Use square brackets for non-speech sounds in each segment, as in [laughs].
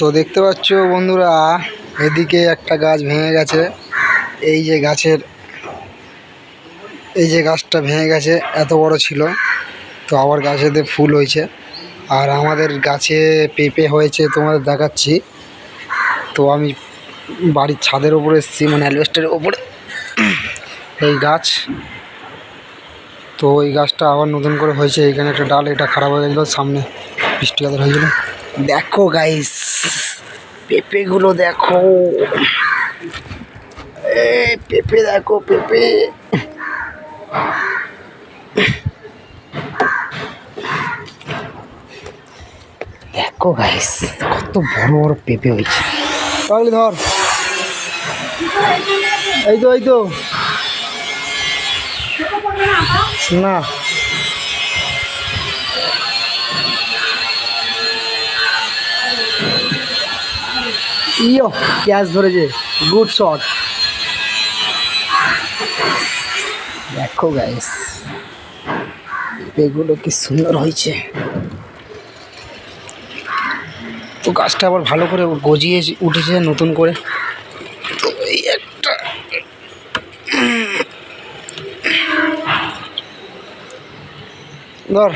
তো দেখতে পাচ্ছ বন্ধুরা, এদিকে একটা গাছ ভেঙে গেছে। এই যে গাছের, এই যে গাছটা ভেঙে গেছে, এত বড় ছিল। তো আবার গাছেতে ফুল হয়েছে। আর আমাদের গাছে পেঁপে হয়েছে, তোমাদের দেখাচ্ছি। তো আমি বাড়ির ছাদের ওপরে এসেছি মানে অ্যালবেস্টারের ওপরে। এই গাছ, তো এই গাছটা আবার নতুন করে হয়েছে। এখানে একটা ডাল, এটা খারাপ হয়ে গেছিল, সামনে বৃষ্টি কাদার হয়েছিল। দেখো গাইস পেঁপেগুলো দেখো। এ পেঁপে দেখো পেঁপে। দেখো গাইস কত বড় বড় পেঁপে হয়েছে। তাহলে ধর। এই তো এই তো। না। ইয়ো ক্যাচ ধরেছে, গুড শট। দেখো গাইস এগুলো কি সুন্দর হয়েছে। তো গাছটা আবার ভালো করে গজিয়ে উঠেছে নতুন করে। তো এই একটা ধর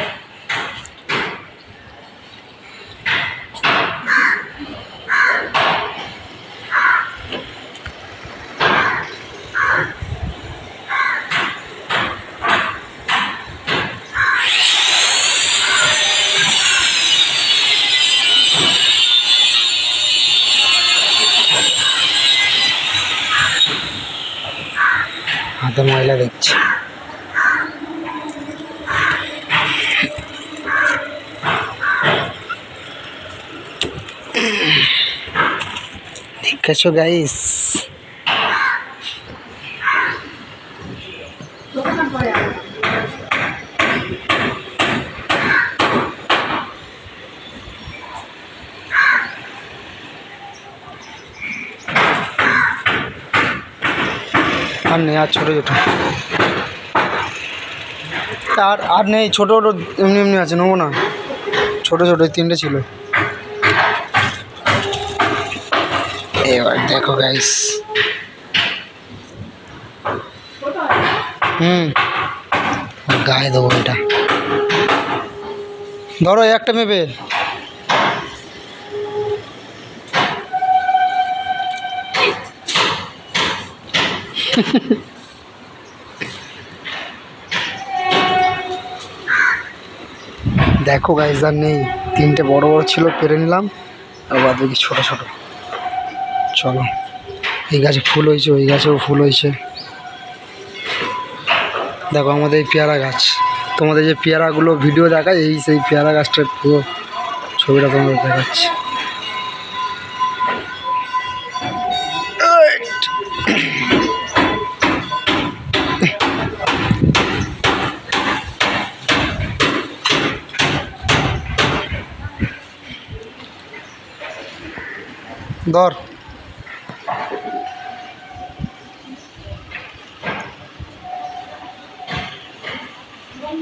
হাতে ময়লা দেখছি ঠিক আছে গাইস আর নেই আর ছোটো ছোটো। আর আর নেই, ছোটো ছোটো এমনি এমনি আছে, নেব না। ছোটো ছোটো তিনটে ছিল। এবার দেখো গাইস হুম। গায়ে দেবো এটা। ধরো, একটা মেপে। [laughs] দেখো গাইস আর নেই। তিনটে বড় বড় ছিল, পেরে নিলাম। আর বাদ বাকি ছোটো ছোটো। চলো। এই গাছে ফুল হয়েছে, ওই গাছেও ফুল হয়েছে। দেখো আমাদের এই পেয়ারা গাছ। তোমাদের যে পেয়ারাগুলো ভিডিও দেখায়, এই সেই পেয়ারা গাছটার পুরো ছবিটা তোমাদের দেখাচ্ছে। ধর।